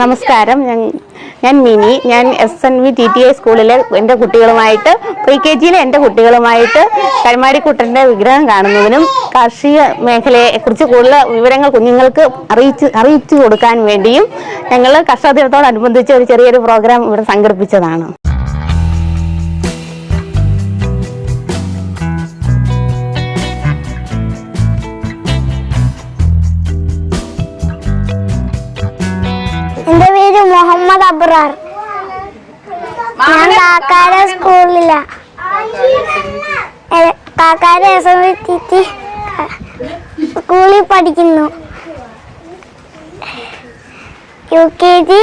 നമസ്കാരം. ഞാൻ ഞാൻ മിനി. ഞാൻ S N V T T I സ്കൂളിലെ എന്റെ കുട്ടികളുമായിട്ട് പ്രീ കെ ജിയിലെ എന്റെ കുട്ടികളുമായിട്ട് കരുമാടിക്കുട്ടന്റെ വിഗ്രഹം കാണുന്നതിനും കാർഷിക മേഖലയെ കുറിച്ച് കൂടുതൽ വിവരങ്ങൾ കുഞ്ഞുങ്ങൾക്ക് അറിയിച്ച് അറിയിച്ചു കൊടുക്കാൻ വേണ്ടിയും ഞങ്ങൾ കർഷക ദിനത്തോടനുബന്ധിച്ച് ഒരു ചെറിയൊരു പ്രോഗ്രാം ഇവിടെ സംഘടിപ്പിച്ചതാണ്. അബ്രാർ ഞാൻ കാക്കാര സ്കൂളില. കാക്കാര എസ് സ്കൂളിൽ പഠിക്കുന്നു. U K G